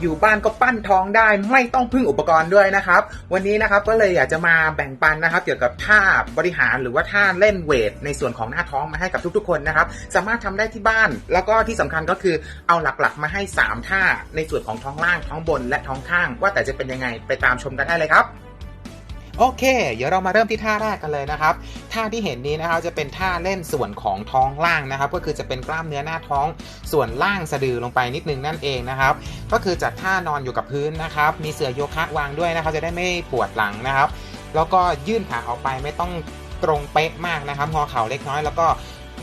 อยู่บ้านก็ปั้นท้องได้ ไม่ต้องพึ่งอุปกรณ์ด้วยนะครับ วันนี้นะครับก็เลยอยากจะมาแบ่งปันนะครับ เกี่ยวกับท่าบริหารหรือว่าท่าเล่นเวทในส่วนของหน้าท้องมาให้กับทุกๆ คนนะครับ สามารถทำได้ที่บ้าน แล้วก็ที่สำคัญก็คือเอาหลักๆ มาให้ 3 ท่าในส่วนของท้องล่างท้องบนและท้องข้าง ว่าแต่จะเป็นยังไงไปตามชมกันได้เลยครับ โอเค เดี๋ยวเรามาเริ่มที่ท่าแรกกันเลยนะครับ ท่าที่เห็นนี้นะครับจะเป็นท่าเล่นส่วนของท้องล่างนะครับ ก็คือจะเป็นกล้ามเนื้อหน้าท้องส่วนล่างสะดือลงไปนิดนึงนั่นเองนะครับ ก็คือจัดท่านอนอยู่กับพื้นนะครับ มีเสื่อโยคะวางด้วยนะครับ จะได้ไม่ปวดหลังนะครับ แล้วก็ยื่นขาออกไปไม่ต้องตรงเป๊ะมากนะครับงอเข่าเล็กน้อยแล้วก็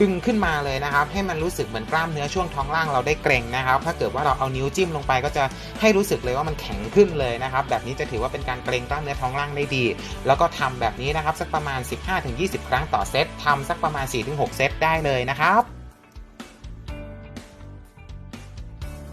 ดึงขึ้นมาเลยนะครับ ให้มันรู้สึกเหมือนกล้ามเนื้อช่วงท้องล่างเราได้เกร็งนะครับ ถ้าเกิดว่าเราเอานิ้วจิ้มลงไปก็จะให้รู้สึกเลยว่ามันแข็งขึ้นเลยนะครับ แบบนี้จะถือว่าเป็นการเกร็งกล้ามเนื้อท้องล่างได้ดี แล้วก็ทำแบบนี้นะครับสักประมาณ 15-20 ครั้งต่อเซตทำสักประมาณ 4-6 เซตได้เลยนะครับ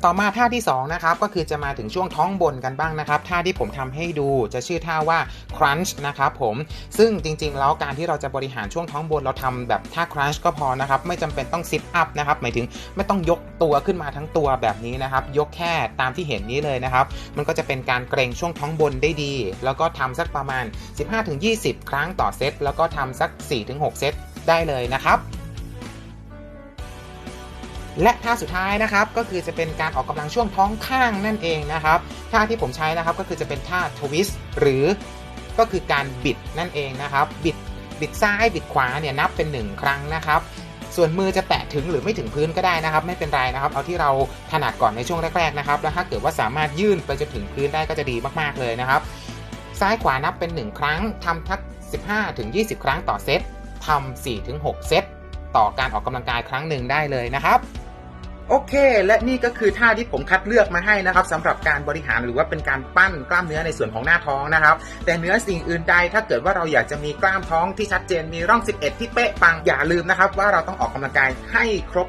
ต่อมาท่าที่2นะครับก็คือจะมาถึงช่วงท้องบนกันบ้างนะครับท่าที่ผมทำให้ดูจะชื่อท่าว่า crunch นะครับผมซึ่งจริงๆ แล้วการที่เราจะบริหารช่วงท้องบนเราทำแบบท่า crunch ก็พอนะครับไม่จำเป็นต้อง sit up นะครับหมายถึงไม่ต้องยกตัวขึ้นมาทั้งตัวแบบนี้นะครับยกแค่ตามที่เห็นนี้เลยนะครับมันก็จะเป็นการเกรงช่วงท้องบนได้ดี แล้วก็ทำสักประมาณ 15-20 ครั้งต่อเซตแล้วก็ทำสัก 4-6 เซตได้เลยนะครับ และท่าสุดท้ายนะครับก็คือจะเป็นการออกกำลังช่วงท้องข้างนั่นเองนะครับท่าที่ผมใช้นะครับก็คือจะเป็นท่าทวิสต์หรือก็คือการบิดนั่นเองนะครับบิดบิดซ้ายบิดขวาเนี่ยนับเป็น 1 ครั้งนะครับ ส่วนมือจะแตะถึงหรือไม่ถึงพื้นก็ได้นะครับ ไม่เป็นไรนะครับ เอาที่เราถนัดก่อนในช่วงแรกๆนะครับ แล้วถ้าเกิดว่าสามารถยื่นไปจนถึงพื้นได้ก็จะดีมากๆเลยนะครับ ซ้ายขวานับเป็น 1 ครั้งทำทัก 15-20 ครั้งต่อเซตทำ4-6 เซตต่อการออกกำลังกายครั้งหนึ่งได้เลยนะครับ โอเค และนี่ก็คือท่าที่ผมคัดเลือกมาให้นะครับสำหรับการบริหารหรือว่าเป็นการปั้นกล้ามเนื้อในส่วนของหน้าท้องนะครับ แต่เนื้อสิ่งอื่นใดถ้าเกิดว่าเราอยากจะมีกล้ามท้องที่ชัดเจนมีร่อง 11 ที่เป๊ะปังอย่าลืมนะครับ ว่าเราต้องออกกำลังกายให้ครบ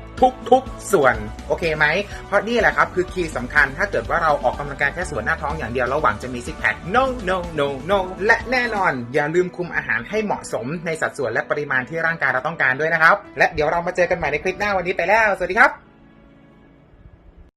ทุกๆส่วนโอเคไหมเพราะนี่แหละครับคือคีย์สำคัญถ้าเกิดว่าเราออกกำลังกายแค่ส่วนหน้าท้องอย่างเดียวแล้วหวังจะมีซิกแพค no no no no และแน่นอน อย่าลืมคุมอาหารให้เหมาะสมในสัดส่วนและปริมาณที่ร่างกายเราต้องการด้วยนะครับ และเดี๋ยวเรามาเจอกันใหม่ในคลิปหน้าวันนี้ไปแล้วสวัสดีครับ